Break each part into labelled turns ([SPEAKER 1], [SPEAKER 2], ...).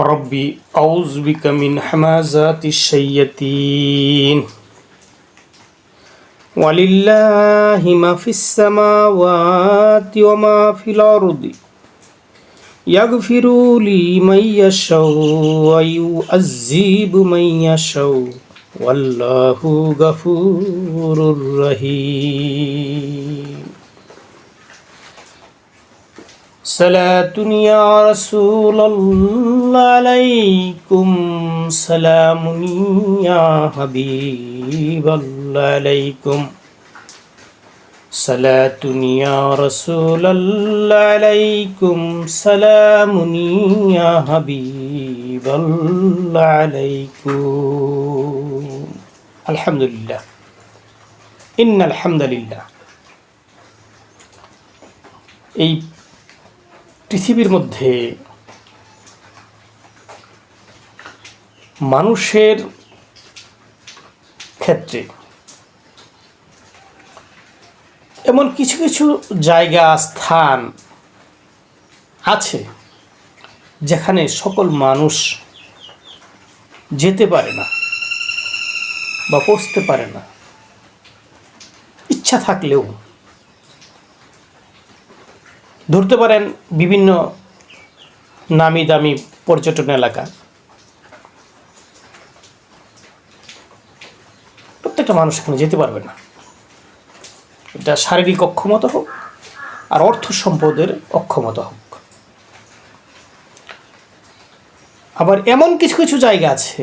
[SPEAKER 1] ربي أعوذ بك من حمازات الشياطين. ولله ما في السماوات وما في الأرض. يغفر لمن يشاء ويعذب من يشاء. والله غفور رحيم. صلاة يا رسول الله عليكم سلام يا حبيب الله عليكم. صلاة يا رسول الله عليكم سلام يا حبيب الله عليكم. الحمد لله إن الحمد لله এই পৃথিবীর মধ্যে মানুষের ক্ষেত্রে এমন কিছু কিছু জায়গা, স্থান আছে যেখানে সকল মানুষ যেতে পারে না বা পৌঁছতে পারে না। ইচ্ছা থাকলেও ধরতে পারেন বিভিন্ন নামি দামি পর্যটন এলাকা। প্রত্যেকটা মানুষ এখানে যেতে পারবে না। এটা শারীরিক অক্ষমতা হোক আর অর্থ সম্পদের অক্ষমতা হোক। আবার এমন কিছু কিছু জায়গা আছে,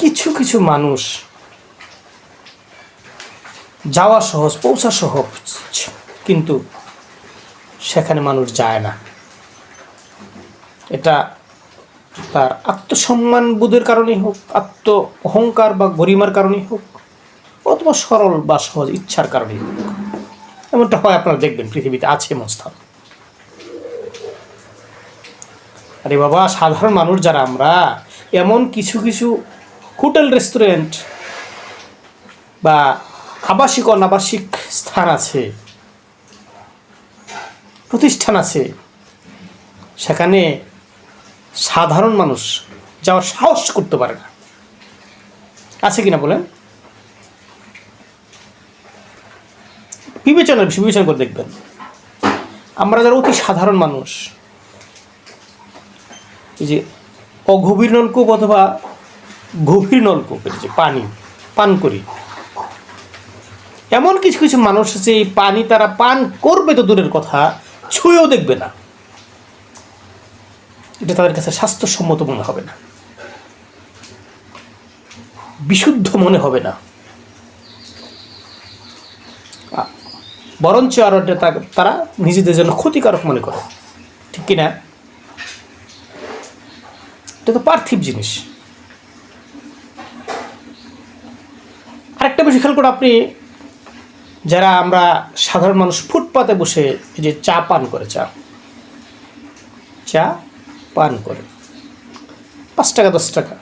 [SPEAKER 1] কিছু কিছু মানুষ যাওয়া সহজ, পৌঁছা সহজ কিন্তু সেখানে মানুষ যায় না। এটা তার আত্মসম্মান বোধের কারণেই হোক আত্ম অহংকার বা গরিমার কারণেই হোক, অথবা সরল বা সহজ ইচ্ছার কারণেই হোক। এমনটা হয় আপনারা দেখবেন, পৃথিবীতে আছে এমন স্থান। আরে বাবা, সাধারণ মানুষ যারা আমরা, এমন কিছু কিছু হোটেল, রেস্টুরেন্ট বা আবাসিক, অনাবাসিক স্থান আছে প্রতিষ্ঠান আছে। সেখানে সাধারণ মানুষ যাওয়ার সাহস করতে পারে না। আছে কিনা বলেন? বিবেচনা বিবেচনা করে দেখবেন। আমরা যারা অতি সাধারণ মানুষ, এই যে অগভীর নলকূপ অথবা গভীর নলকূপের যে পানি, পান করি। এমন কিছু কিছু মানুষ আছে, এই পানি তারা পান করবে তো দূরের কথা ছুঁয়েও দেখবে না। এটা তাদের কাছে স্বাস্থ্যসম্মত মনে হবে না। বিশুদ্ধ মনে হবে না। বরঞ্চ আরও এটা তা- তারা নিজেদের জন্য ক্ষতিকারক মনে করে। ঠিক কিনা? এটা তো পার্থিব জিনিস। আরেকটা বিষয়, খেয়াল করে আপনি যারা আমরা সাধারণ মানুষ ফুটপাতে বসে যে চা পান করে, চা চা পান করে। পাঁচ টাকা, দশ টাকা।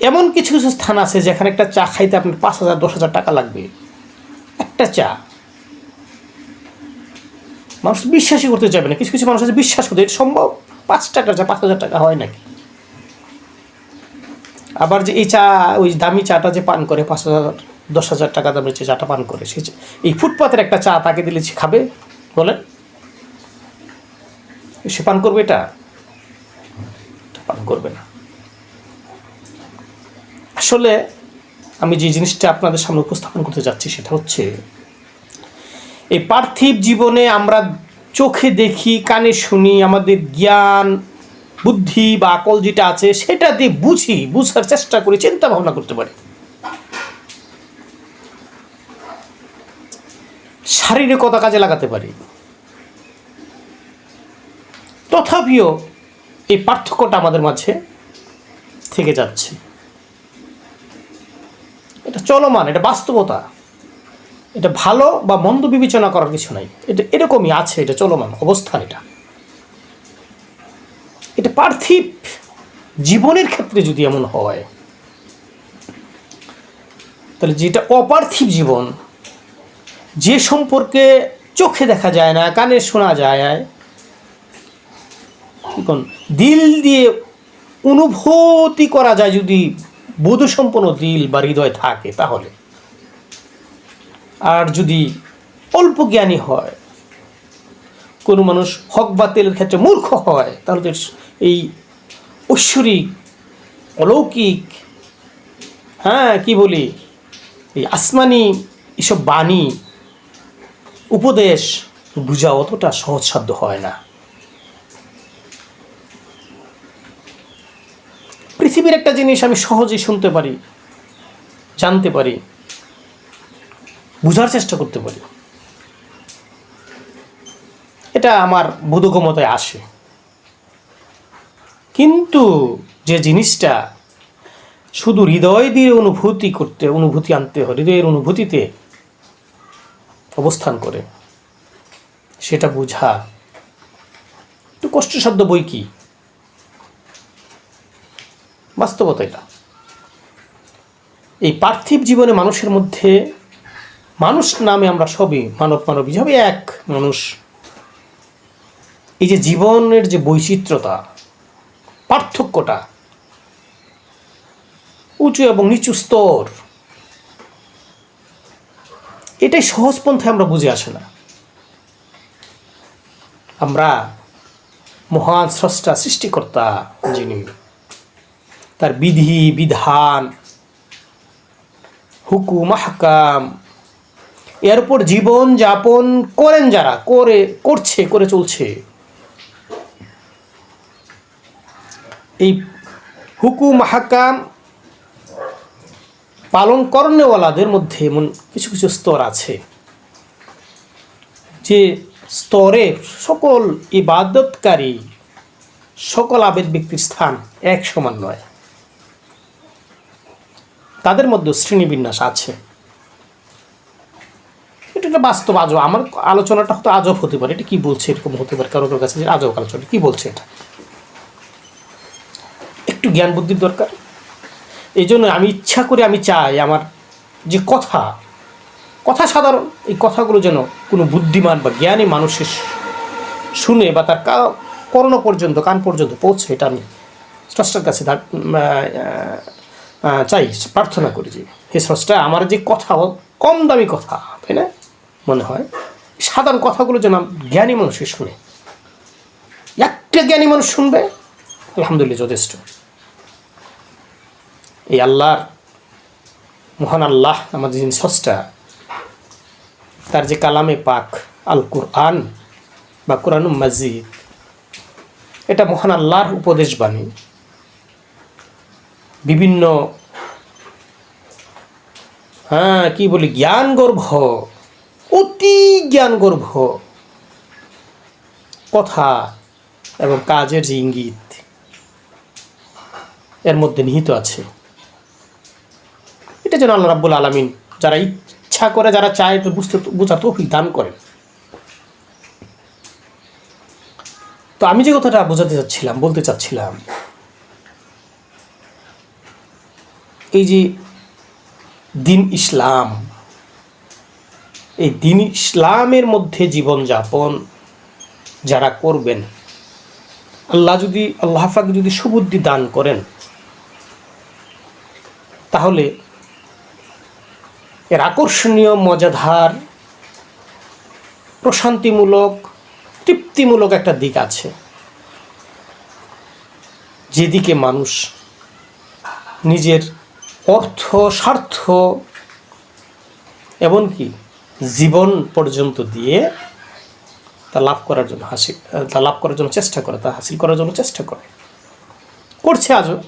[SPEAKER 1] এমন কিছু কিছু স্থান আছে যেখানে একটা চা খাইতে আপনার পাঁচ হাজার, দশ হাজার টাকা লাগবে। একটা চা। মানুষ বিশ্বাসই করতে চাইবে না। কিছু কিছু মানুষ আছে বিশ্বাস করতে, এটা সম্ভব? পাঁচ টাকা চা, পাঁচ হাজার টাকা হয় নাকি? আবার যে এই চা, ওই দামি চাটা যে পান করে, পাঁচ হাজার, দশ হাজার টাকা দামের যে চাটা পান করে সে এই ফুটপাতের একটা চা তাকে দিলে সে খাবে? বলেন। সে পান করবে এটা পান করবে না। আসলে আমি যে জিনিসটা আপনাদের সামনে উপস্থাপন করতে যাচ্ছি, সেটা হচ্ছে, এই পার্থিব জীবনে আমরা চোখে দেখি, কানে শুনি, আমাদের জ্ঞান বুদ্ধি বা আকল যেটা আছে, সেটা দিয়ে বুঝি, বুঝার চেষ্টা করি, চিন্তা ভাবনা করতে পারি। শারীরিকতা কাজে লাগাতে পারি। তথাপিও এই পার্থক্যটা আমাদের মাঝে থেকে যাচ্ছে। এটা চলমান, এটা বাস্তবতা। এটা ভালো বা মন্দ বিবেচনা করার কিছু নাই। এটা এরকমই আছে, এটা চলমান অবস্থান এটা। এটা পার্থিব জীবনের ক্ষেত্রে যদি এমন হয়, তাহলে যেটা অপার্থিব জীবন, যে সম্পর্কে চোখে দেখা যায় না, কানে শোনা যায় কোন, দিল দিয়ে অনুভূতি করা যায় যদি বোধসম্পন্ন দিল বা হৃদয় থাকে তাহলে। আর যদি অল্প জ্ঞানী হয়, কোনো মানুষ হক বাতিলের ক্ষেত্রে মূর্খ হয়, তাহলে তো এই ঐশ্বরিক, অলৌকিক হ্যাঁ কি বলি? এই আসমানি এসব বাণী, উপদেশ বোঝা অতটা সহজসাধ্য হয় না। পৃথিবীর একটা জিনিস আমি সহজেই শুনতে পারি, জানতে পারি, বোঝার চেষ্টা করতে পারি। এটা আমার বোধগমতায় আসে। কিন্তু যে জিনিসটা শুধু হৃদয় দিয়ে অনুভূতি করতে, অনুভূতি আনতে হয়, হৃদয়ের অনুভূতিতে অবস্থান করে, সেটা বোঝা। একটু কষ্টসাধ্য বই কি? বাস্তবতা এটা। এই পার্থিব জীবনে মানুষের মধ্যে মানুষ নামে আমরা সবই মানব মানবী, সবই এক মানুষ। এই যে জীবনের যে বৈচিত্র্যতা পার্থক্যটা উঁচু এবং নিচু স্তর। এটাই সহজ পন্থায় আমরা বুঝে আসে না। আমরা মহান স্রষ্টা, সৃষ্টিকর্তা যিনি, তার বিধি, বিধান, হুকুম হাকাম এর উপর জীবন যাপন করেন যারা, করে, করছে, করে চলছে। এই হুকুম, হাকাম পালন করণেওয়ালাদের মধ্যে এমন কিছু কিছু স্তর আছে যে স্তরে সকল ইবাদতকারী, সকল আবেদ ব্যক্তির স্থান এক সমান নয়। তাদের মধ্যে শ্রেণীবিন্যাস আছে। এটা একটা বাস্তব আজব। আমার আলোচনাটা হয়তো আজব হতে পারে। এটা কি বলছে? এরকম হতে পারে। কারোর কাছে আজব আলোচনা। কি বলছে এটা? একটু জ্ঞান বুদ্ধির দরকার। এই জন্য আমি ইচ্ছা করে আমি চাই আমার যে কথা কথা সাধারণ, এই কথাগুলো যেন কোনো বুদ্ধিমান বা জ্ঞানী মানুষের শুনে বা তার কর্ণ পর্যন্ত, কান পর্যন্ত পৌঁছে, এটা আমি স্রষ্টার কাছে চাই, প্রার্থনা করি যে, হে স্রষ্টা, আমার যে কথা কম দামি কথা, তাই না? মনে হয়, সাধারণ কথাগুলো যেন জ্ঞানী মানুষে শুনে। একটা জ্ঞানী মানুষ শুনবে, আলহামদুলিল্লাহ, যথেষ্ট। এই আল্লাহর মহান আল্লাহ আমাদের যিনি স্রষ্টা, তার যে কালামে পাক আল কুরআন বা কোরআন মাজিদ, এটা মহান আল্লাহর উপদেশ বাণী। বিভিন্ন হ্যাঁ কি বলি জ্ঞান গর্ভ অতি জ্ঞান গর্ভ কথা এবং কাজের যে ইঙ্গিত, এর মধ্যে নিহিত আছে। এটা যেন আল্লাহ রাব্বুল আলমিন যারা ইচ্ছা করে, যারা চায় তো বুঝতে বোঝা তৌফিক দান করেন। তো আমি যে কথাটা বোঝাতে চাচ্ছিলাম, বলতে চাচ্ছিলাম, এই যে দিন ইসলাম, এই দিন ইসলামের মধ্যে জীবনযাপন যারা করবেন, আল্লাহ যদি আল্লাহ যদি সুবুদ্ধি দান করেন, তাহলে এর আকর্ষণীয়, মজাদার, প্রশান্তিমূলক, তৃপ্তিমূলক একটা দিক আছে। যেদিকে মানুষ নিজের অর্থ, স্বার্থ এমনকি জীবন পর্যন্ত দিয়ে তা লাভ করার জন্য হাসিল তা লাভ করার জন্য চেষ্টা করে, তা হাসিল করার জন্য চেষ্টা করে। করছে আজও।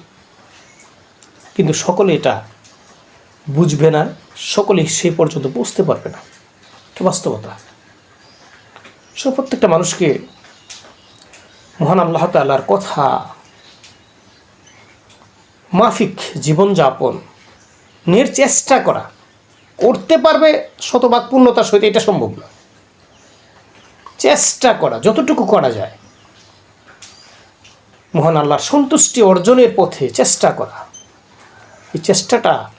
[SPEAKER 1] কিন্তু সকলে এটা বুঝবে না। সকলে সেই পর্যন্ত বুঝতে পারবে না। এটা বাস্তবতা। সো প্রত্যেকটা মানুষকে মহান আল্লাহ তাল্লাহর কথা, মাফিক জীবনযাপন, নের চেষ্টা করা, করতে পারবে শতভাগ পূর্ণতার সহিত এটা সম্ভব না। চেষ্টা করা, যতটুকু করা যায়। মহান আল্লাহর সন্তুষ্টি অর্জনের পথে চেষ্টা করা। এই চেষ্টাটা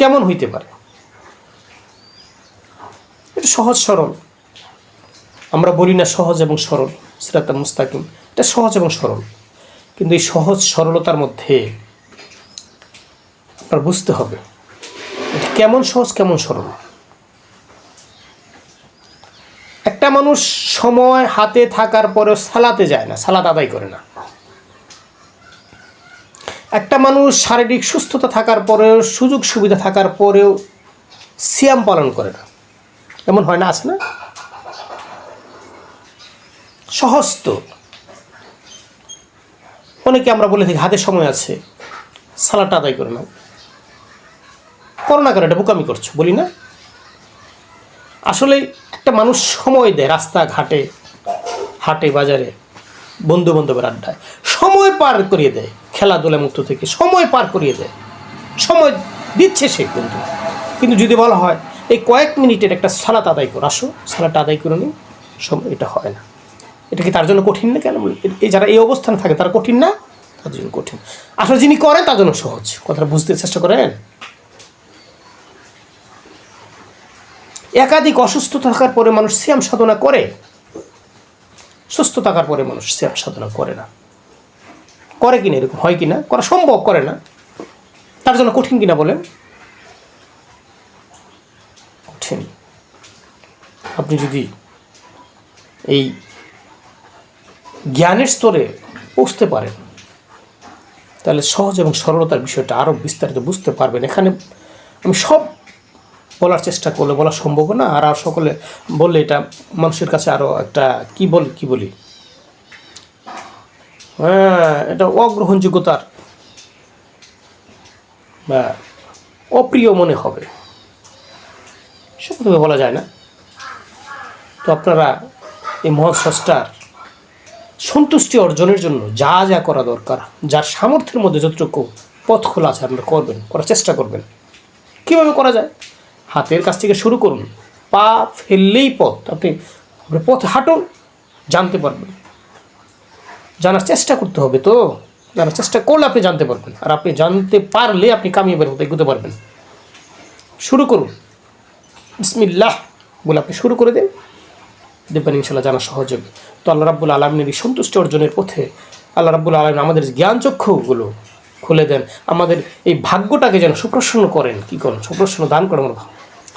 [SPEAKER 1] কেমন হইতে পারে? এটা সহজ সরল। আমরা বলি না সহজ এবং সরল, সিরাতা মুস্তাকিম। এটা সহজ এবং সরল। কিন্তু এই সহজ সরলতার মধ্যে আপনার বুঝতে হবে, এটা কেমন সহজ, কেমন সরল। একটা মানুষ সময় হাতে থাকার পরেও সালাতে যায় না, সালাত আদায় করে না। একটা মানুষ শারীরিক সুস্থতা থাকার পরেও, সুযোগ সুবিধা থাকার পরেও সিয়াম পালন করে না। এমন হয় না, আছে না? সহস্ত। অনেকে আমরা বলে থাকি, হাতে সময় আছে সালাটা আদায় করে নাও। করো না এটা বোকামি করছ, বলি না? আসলে একটা মানুষ সময় দেয় রাস্তাঘাটে, হাটে, বাজারে বন্ধু বান্ধবের আড্ডায়। সময় পার করিয়ে দেয়। খেলাধুলা মুক্ত থেকে সময় পার করিয়ে দেয়। সময় দিচ্ছে সে কিন্তু কিন্তু যদি বলা হয়, এই কয়েক মিনিটের একটা সালাত আদায় করো, আসো সালাটা আদায় করে নিও সময় এটা হয় না। এটা কি তার জন্য কঠিন না কেন এই যারা এই অবস্থানে থাকে, তারা কঠিন না? তার জন্য কঠিন। আসলে যিনি করেন, তার জন্য সহজ। কথাটা বুঝতে চেষ্টা করেন? একাধিক অসুস্থ থাকার পরে মানুষ শ্যাম সাধনা করে। সুস্থ থাকার পরে মানুষ শ্যাম সাধনা করে না। করে কিনা, এরকম হয় কিনা, করা সম্ভব করে না। তার জন্য কঠিন কিনা বলেন। কঠিন। আপনি যদি এই জ্ঞানের স্তরে পৌঁছতে পারেন, তাহলে সহজ এবং সরলতার বিষয়টা আরও বিস্তারিত বুঝতে পারবেন। এখানে আমি সব বলার চেষ্টা করলে বলা সম্ভব না, আর আর সকলে বললে এটা মানুষের কাছে আরও একটা কি বল, কি বলি? হ্যাঁ এটা অগ্রহণযোগ্যতার, বা অপ্রিয় মনে হবে। সেভাবে বলা যায় না। তো আপনারা এই মহৎ সন্তুষ্টি অর্জনের জন্য যা যা করা দরকার, যার সামর্থ্যের মধ্যে যতটুকু পথ খোলা আছে, আপনারা করবেন, করার চেষ্টা করবেন। কীভাবে করা যায়? হাতের কাছ থেকে শুরু করুন। পা ফেললেই পথ আপনি পথে হাঁটুন, জানতে পারবেন। জানার চেষ্টা করতে হবে তো। জানার চেষ্টা করলে আপনি জানতে পারবেন। আর আপনি জানতে পারলে আপনি কামিয়ে হতে এগোতে পারবেন। শুরু করুন। বিসমিল্লাহ বলে আপনি শুরু করে দিন। দেখবেন ইনশাল্লাহ জানা সহজ হবে। তো আল্লাহ রাব্বুল আলমিনের এই সন্তুষ্টি অর্জনের পথে আল্লাহ রাব্বুল আলমিন আমাদের জ্ঞান চক্ষুগুলো খুলে দেন। আমাদের এই ভাগ্যটাকে যেন সুপ্রসন্ন করেন। কী করেন? সুপ্রসন্ন দান করেন আমরা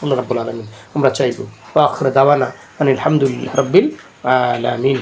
[SPEAKER 1] আল্লাহ রাব্বুল আলমিন, আমরা চাইব। আখরে দাওয়ানা আনিল আলহামদুলিল্লাহ রব্বিল আলামিন।